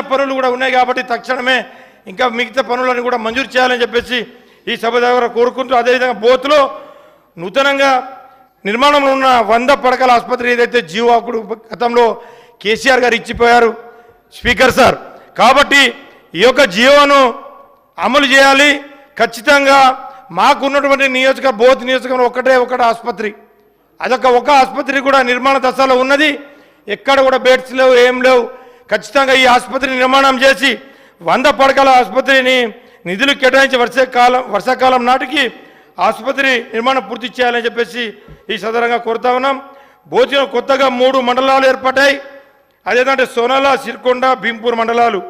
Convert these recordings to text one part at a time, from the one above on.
మిగిలిన పనులు కూడా ఉన్నాయి కాబట్టి తక్షణమే ఇంకా మిగతా పనులను కూడా మంజూరు చేయాలని చెప్పేసి ఈ సభ దగ్గర కోరుకుంటూ అదేవిధంగా బోత్లో నూతనంగా నిర్మాణంలో ఉన్న వంద పడకల ఆసుపత్రి ఏదైతే జీవాకుడు గతంలో కేసీఆర్ గారు ఇచ్చిపోయారు స్పీకర్ సార్. కాబట్టి ఈ యొక్క జీవోను అమలు చేయాలి. ఖచ్చితంగా మాకున్నటువంటి నియోజక బోత్ నియోజకవర్గం ఒకటే ఒకటి ఆసుపత్రి. అదొక ఒక ఆసుపత్రి కూడా నిర్మాణ దశలో ఉన్నది. ఎక్కడ కూడా బెడ్స్ లేవు ఏం లేవు. ఖచ్చితంగా ఈ ఆసుపత్రి నిర్మాణం చేసి వంద పడకల ఆసుపత్రిని నిధులు కేటాయించి వర్షాకాలం వర్షాకాలం నాటికి ఆసుపత్రి నిర్మాణం పూర్తి చేయాలని చెప్పేసి ఈ సదరంగా కోరుతా ఉన్నాం. భోజనం కొత్తగా మూడు మండలాలు ఏర్పడ్డాయి. అదేంటంటే సోనాల సిరికొండ భీంపూర్ మండలాలు.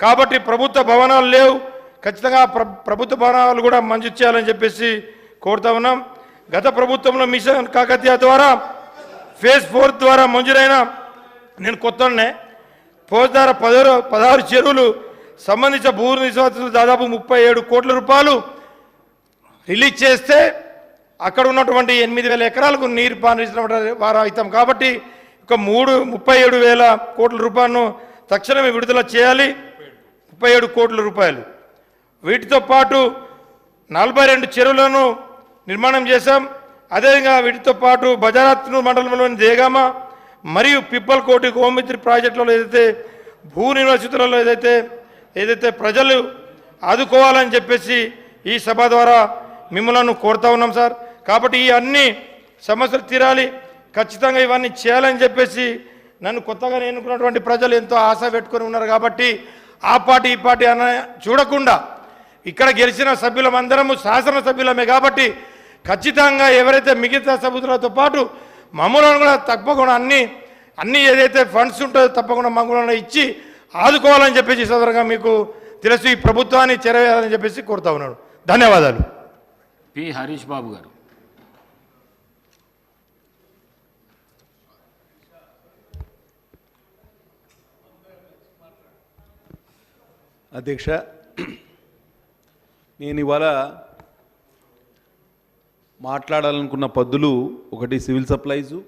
కాబట్టి ప్రభుత్వ భవనాలు లేవు. ఖచ్చితంగా ప్రభుత్వ భవనాలు కూడా మంజూరు చేయాలని చెప్పేసి కోరుతా ఉన్నాం. గత ప్రభుత్వంలో మిషన్ కాకతీయ ద్వారా ఫేజ్ ఫోర్ ద్వారా మంజూరైన నేను కొత్తనే ఫోజ్ ద్వారా పదహారు పదహారు చెరువులు సంబంధించిన భూ నివాసులు దాదాపు ముప్పై ఏడు కోట్ల రూపాయలు రిలీజ్ చేస్తే అక్కడ ఉన్నటువంటి ఎనిమిది వేల ఎకరాలకు నీరు పారించినటువంటి వారు అవుతాం కాబట్టి ఒక మూడు ముప్పై ఏడు వేల కోట్ల రూపాయలను తక్షణమే విడుదల చేయాలి. ముప్పై ఏడు కోట్ల రూపాయలు. వీటితో పాటు నలభై రెండు చెరువులను నిర్మాణం చేశాం. అదేవిధంగా వీటితో పాటు బజారాత్ మండలంలోని దేగామ మరియు పిప్పలకోటి గోమిత్రి ప్రాజెక్టులలో ఏదైతే భూ నిర్వచితులలో ఏదైతే ఏదైతే ప్రజలు ఆదుకోవాలని చెప్పేసి ఈ సభ ద్వారా మిమ్మలను కోరుతా ఉన్నాం సార్. కాబట్టి ఈ అన్ని సమస్యలు తీరాలి. ఖచ్చితంగా ఇవన్నీ చేయాలని చెప్పేసి నన్ను కొత్తగా ఎన్నుకున్నటువంటి ప్రజలు ఎంతో ఆశ పెట్టుకొని ఉన్నారు కాబట్టి ఆ పార్టీ ఈ పార్టీ అన్న చూడకుండా ఇక్కడ గెలిచిన సభ్యులమందరము శాసనసభ్యులమే కాబట్టి ఖచ్చితంగా ఎవరైతే మిగతా సభ్యులతో పాటు మమ్మల్ని కూడా తప్పకుండా అన్ని అన్ని ఏదైతే ఫండ్స్ ఉంటుందో తప్పకుండా మమ్మల్ని ఇచ్చి ఆదుకోవాలని చెప్పేసి ఈ సందర్భంగా మీకు తెలుసు ఈ ప్రభుత్వాన్ని చేరవేయాలని చెప్పేసి కోరుతా ఉన్నాను. ధన్యవాదాలు. పి. హరీష్ బాబు గారు. అధ్యక్ష నేను ఇవాళ మాట్లాడాలనుకున్న పద్దులు ఒకటి సివిల్ సప్లైజు